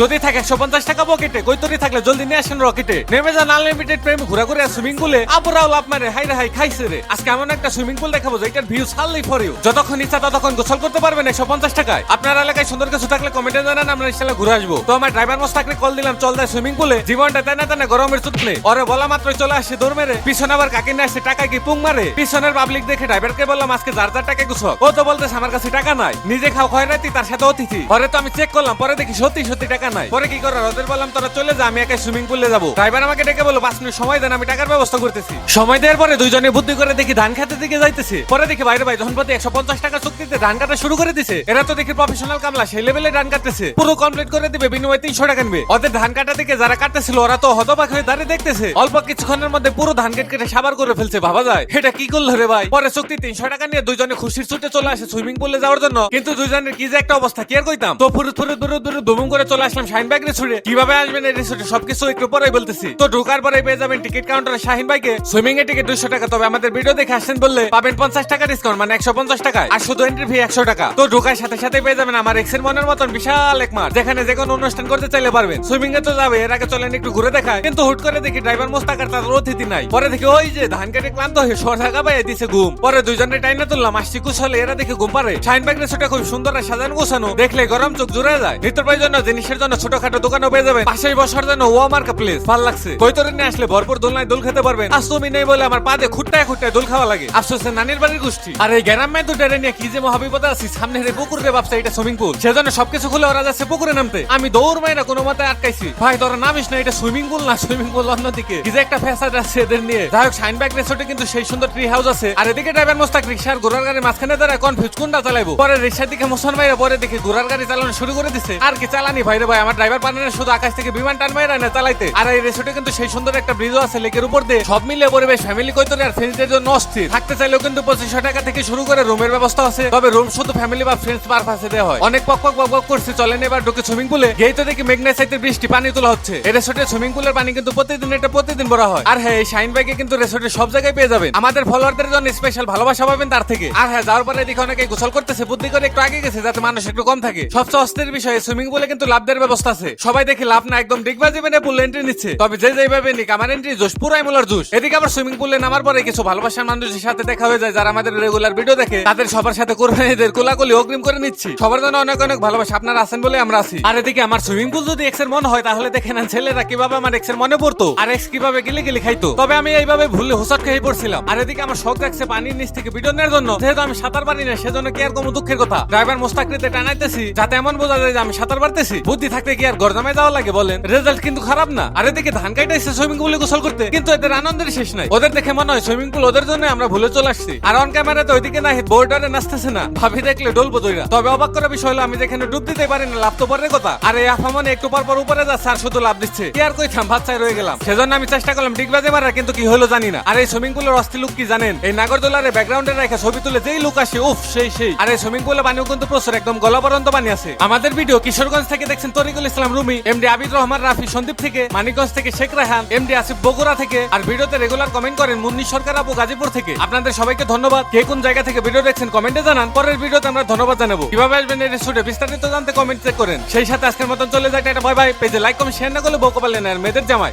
যদি থাকে একশো পঞ্চাশ টাকা পকেটে কৈতরি থাকলে জলদি নিয়ে আসেন রকেটে নেমে যান আনলিমিটেড প্রেম ঘুরা ঘুরে সুইমিং পুলে আপুরাও লাভ মারে হাই রে, হাই, খাইছে রে। আজকে এমন একটা সুইমিং পুল দেখাবো যেটার ভিউ ছাড়লেই ফর ইউ যতক্ষণ ইচ্ছা ততক্ষণ গোসল করতে পারবেন একশো পঞ্চাশ টাকায়। আপনার এলাকায় সুন্দর কিছু থাকলে কমেন্টে জানান, আমরা ইনশাল্লাহ ঘুরে আসব। তো আমার ড্রাইভার মোস্তাকরে কল দিলাম, চল দেয় সুইমিং পুলে জীবনটা তেনা তেনা গরমের চুতলে ওরে বলা মাত্রই চলে আসে দৌড় মেরে। পিছনে আবার কাকে নিয়ে আসছে টাকা কি পুং মারে? পিছনের পাবলিক দেখে ড্রাইভারকে বললাম, আজকে যার যার টাকা গুছক ও তো বলতেছে, আমার কাছে টাকা নাই। নিজে খাও খয়রাতি তার সাথে অতিথি। পরে তো আমি চেক করলাম, পরে দেখি সত্যি সত্যি টাকা নাই। পরে কি করার? ওদের বললাম, তোরা চলে যা, আমি একাই সুইমিং পুলে যাব। ড্রাইভার আমাকে ডেকে বলো পাঁচ মিনিট সময় দেন আমি টাকার ব্যবস্থা করতেছি। সময় দেওয়ার পরে দুইজনে বুদ্ধি করে দেখি ধান খেতে দিকে যাইতেছে। পরে দেখি বাইরে ভাই যখন প্রতি একশো পঞ্চাশ টাকা চুক্তিতে ধান কাটা শুরু করে দিছে। এরা তো দেখি প্রফেশনাল কামলা, সেই লেভেলে ধান কাটতেছে। পুরো কমপ্লিট করে দিবে, বিনিময়ে তিনশো টাকা নিবে। ওদের ধান কাটা থেকে যারা কাটতেছিল, ওরা তো হতবাক হয়ে দাঁড়িয়ে দেখতেছে। অল্প কিছুক্ষণের মধ্যে পুরো ধান কেটে কেটে সাবার করে ফেলছে, ভাবা যায়। এটা কি করল রে ভাই? পরে চুক্তি তিনশো টাকা নিয়ে দুইজনে খুশির ছুটে চলে আসে সুইমিং পুলে যাওয়ার জন্য। কিন্তু দুইজনের কি যে একটা অবস্থা, কি আর কইতাম? তো ফুরুত ফুরুত ফুরুত দুমুম করে চলে আসলাম। শাহিন বাইক রিসোর্টে কীভাবে আসবেন এই রিসোর্টে সবকিছু একটু পরেই বলতেছি। তো ঢোকার পরে পেয়ে যাবেন টিকিট কাউন্টারে শাহিন বাইকে সুইমিং এর টিকিট দুশো টাকা। তবে আমাদের ভিডিও দেখে আসছেন বললে পাবেন পঞ্চাশ টাকা ডিসকাউন্ট মানে একশো পঞ্চাশ টাকায়। আর শুধু এন্ট্রি ফি একশো টাকা। তো ঢোকার সাথে সাথে পেয়ে যাবেন আমার এক্সের মনের মতন বিশাল এক মাঠ, যেখানে যে কোনো অনুষ্ঠান করতে চাইলে পারবেন। সুইমিং এ তো যাবে, এর আগে চলেন একটু ঘুরে দেখায়। কিন্তু হুট করে দেখি ড্রাইভার মোস্তাক আর তার অতিথি নাই। পরে দেখি ওই যে ধান কেটে ক্লান্ত হয়ে শো ঢাকা পাইয়ে দিছে ঘুম। পরে দুইজনে টাইনে তুললাম, আসছি কুশলে, এরা দেখে ঘুম পারে। শাইন ব্যাগ রেসোটা খুব সুন্দর আর সাজানো গোছানো। দেখলে গরম চোখ জুড়ে যায়। নিত্য প্রয়োজনীয় জিনিসের জন্য ছোটখাটো দোকানও পেয়ে যাবেন। পাশেই বসার জন্য ও মার্কা প্লেস ভালো লাগছে। কৈতরে নিয়ে আসলে ভরপুর দোলনায় দোল খেতে পারবেন। আজ তুমি নেই বলে আমার পাদে খুঁটটায় খুঁটটায় দোল খাওয়া লাগে। আফসোসের নানির বাড়ির গোষ্ঠী। আর এই গ্রামে তো ডেরে নিয়ে কি যে মহাবিপদ আছি, সামনে রে পুকুর রে বাপসা এটা সুইমিং পুল সেজন্য সবকিছু খুলে ওরা যাচ্ছে পুকুরে নামতে। আমি দৌড় মাইরা কোনো মতে আটকাইছি। ভাই, তোরা নামিস না, এটা সুইমিং পুল না সুইমিং পুল অন্যদিকে। কি যে একটা ফ্যাসাদ আছে এদের নিয়ে। যাই হোক শাইন ব্যাগ রেসোর্টে কিন্তু সেই সুন্দর ট্রি হাউস আছে। আর এদিকে ড্রাইভার মোস্তাক রিক্সার ঘোড়ার গাড়ি মাঝখানে দাঁড়ায় কনফিউজ কোনটা চালাইবো? পরে রিক্সার দিকে মোসন ভাইরা পরে দেখি ঘোড়ার গাড়ি চালানো শুরু করে দিছে। আর কি চালানি ভাইরে ভাই, আমার ড্রাইভার শুধু আকাশ থেকে বিমান না চালাইতে। আর এই রেসোর্টে কিন্তু সেই সুন্দর একটা ব্রিজও আছে, লেকের উপর দিয়ে। সব মিলে পরিবেশ ফ্যামিলি ফ্রেন্ডসদের জন্য অস্থির। থাকতে চাইলেও কিন্তু পঁচিশশো টাকা থেকে শুরু করে রুমের ব্যবস্থা আছে। তবে রুম শুধু ফ্যামিলি বা ফ্রেন্ডস পারপাসে দেওয়া হয়। অনেক পক পক পক করছে, চলেন এবার ঢুকে সুইমিং পুলে গেই তো দেখি মেঘনা সাইতে বৃষ্টি, পানি তোলা হচ্ছে। এই সুইমিং পুলের পানি কিন্তু প্রতিদিন, এটা প্রতিদিন ভরা হয়। আর হ্যাঁ এই শাইন বাইকে কিন্তু রেসোর্টে সব জায়গায় পেয়ে যাবেন। আমাদের ফলোয়ারদের জন্য স্পেশাল ভালোবাসা পাবেন তার থেকে। আর হ্যাঁ যাওয়ার পরে এদিকে অনেকে গোসল করতেছে, বুদ্ধি করে একটু আগে গেছে, যাতে মানুষ একটু কম থাকে। সবচেয়ে অস্থির বিষয় সুইমিং পুলে কিন্তু লাভদের ব্যবস্থা আছে। সবাই দেখি লাভ না একদম ডিগবাজি পুল এন্ট্রি নিচ্ছে। তবে যে যেভাবে নিক, আমার এন্ট্রি জোশ, পুরাই জোশ। এদিকে আবার সুইমিং পুলে নামার পরে কিছু ভালোবাসার মানুষের সাথে দেখা হয়ে যায়, যারা আমাদের রেগুলার ভিডিও দেখে, তাদের সবার সাথে কোরবানিদের কোলাকুলি অগ্রিম করে নিচ্ছি। সবার জন্য অনেক অনেক ভালোবাসা, আপনারা আছেন বলে আমরা আছি। আর এদিকে আমার সুইমিং পুল যদি এক্সের হয়, তাহলে দেখে নেন, ছেলেরা কীভাবে আমার এক্সের মনে পড়তো, আর এক্স কীভাবে গিলে গিলে খাইতো। তবে আমি এইভাবে ভুলে হোসট খেয়ে পড়ছিলাম। আর এদিকে আমার শখ রাখছে পানির নিচ থেকে ভিডিও নেওয়ার জন্য, যেহেতু আমি সাঁতার পারি না, সেজন্য কি আর কোনো দুঃখের কথা? ড্রাইভার মোস্তাকরিতে টানাইতেছি, যাতে এমন বোঝা যায় যে আমি সাঁতার পারতেছি। বুদ্ধি থাকতে কি আর গরদামে যাওয়া লাগে বলেন? রেজাল্ট কিন্তু খারাপ না। আর এদিকে ধান কাইটাইছে সুইমিং পুলে গোসল করতে। কিন্তু এদের আনন্দের শেষ নাই। ওদের দেখে মনে হয় সুইমিং পুল ওদের জন্য আমরা ভুলে চলে আসছি। আর অন ক্যামেরাতে ওইদিকে না বোর্ডারে নাচতেছে না। ভাবি দেখলে ডলবো দইরা তবে অবাক করা বিষয় হলো, আমি যেখানে ডুব দিতে পারি না, লাভ তো পরের কথা। আর এই আফামনে একটু পর পর উপরে যাচ্ছে আর শুধু লাভ দিচ্ছে। কি আর কই কইতাম বাচ্চায় রয়ে গেলাম। সেজন্য আমি চেষ্টা করলাম ডিগ বাজে মারার, কিন্তু কি হলো জানি না। আর এই সুইমিং পুলের অস্থি লুক কি জানেন? এই নাগরদোলারে ব্যাকগ্রাউন্ডে রেখে ছবি তুলে যেই লুক আসে, উফ, সেই সেই। আর এই সুইমিং পুলে পানিও কিন্তু প্রচুর, একদম গলাবরন্ত পানি আছে। আমাদের ভিডিও কিশোরগঞ্জ থেকে দেখছেন তরিকুল ইসলাম রুমি এমডি আবিদ রহমান রাফি, সন্দীপ থেকে, মানিকগঞ্জ থেকে শেখ রাহান এমডি আসিফ বগুড়া থেকে, আর ভিডিওতে রেগুলার কমেন্ট করেন মুন্নি সরকার আপু গাজীপুর থেকে। আপনাদের সবাইকে ধন্যবাদ। কে কোন জায়গা থেকে ভিডিও দেখছেন কমেন্টে জানান। পরের ভিডিওতে আমরা ধন্যবাদ জানাব। কীভাবে আসবেন এই রেস্টুরেন্টে বিস্তারিত জানতে কমেন্ট চেক করেন। সেই সাথে আজকের মতন চলে যায় একটা বাই বাই পেজে লাইক কমেন্ট শেয়ার না করলে বকো পারলেন আর মেয়েদের জামাই।